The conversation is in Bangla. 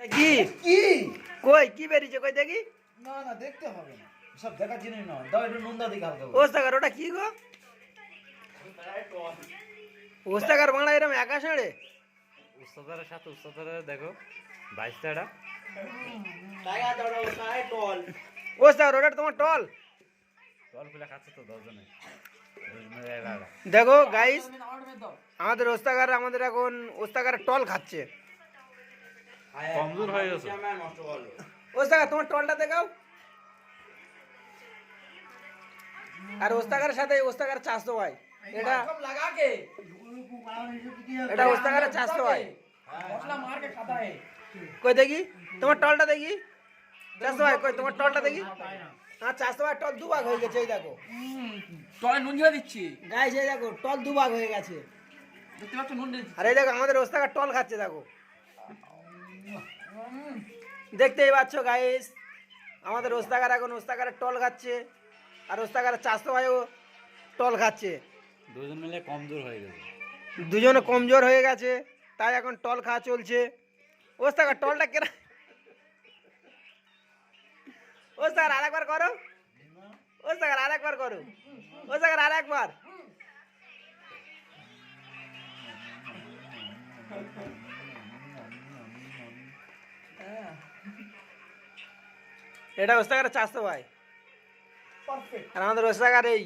কি কি? কই কি বেরিয়েছে? কই দেখি। না না দেখতে হবে না। সব জিনিস নয়। দাও একটু নুন দাও দিকে হালকা করে। ওস্তাকার ওটা কি গো? ওস্তাকার বাংলা এরম একা সাড়ে উস্তাদারের সাথে উস্তাদারের দেখো বাইশটাটা ওস্তাকার ওটা তোমার টল? ফুলে খাচ্ছে তো দশজনে। দেখো গাইস আমাদের ওস্তাকার আমাদের এখন ওস্তাকার টল খাচ্ছে। কমজোর হয়ে গেছে। ওস্তাকা তোমার টলটা দেখাও। আর ওস্তাগার সাথে ওস্তাগার চাষ তো ভাই এটা এটা ওস্তাগার ওস্তাকারের চাষতো হয়। কই দেখি? তোমার টলটা দেখি? চাষতো ভাই কই তোমার টলটা দেখি? আর চাষতো ভাই টল দুভাগ হয়ে গেছে এই দেখো। টলে নুন ঝেড়ে দিচ্ছি। গায়ে সেই দেখো টল দুভাগ হয়ে গেছে। দেখতে পাচ্ছ নুন আরে দেখো আমাদের ওস্তাগার টল খাচ্ছে দেখো। দেখতেই পাচ্ছ গাইস আমাদের ওস্তাকার এখন ওস্তাকারের টল খাচ্ছে আর ওস্তাকারের চাষতো ভাইও টল খাচ্ছে। দুজন মিলে কমজোর হয়ে গেছে। দুজনে কমজোর হয়ে গেছে তাই এখন টল খাওয়া চলছে। ওস্তাকার টলটা কেনা ওস্তাকার আরেকবার করো। ওস্তাকার আরেকবার করো। ওস্তাকার আরেকবার। এটা রোস্তাগারের চাষ তো ভাই আর আমাদের ওস্তাকার এই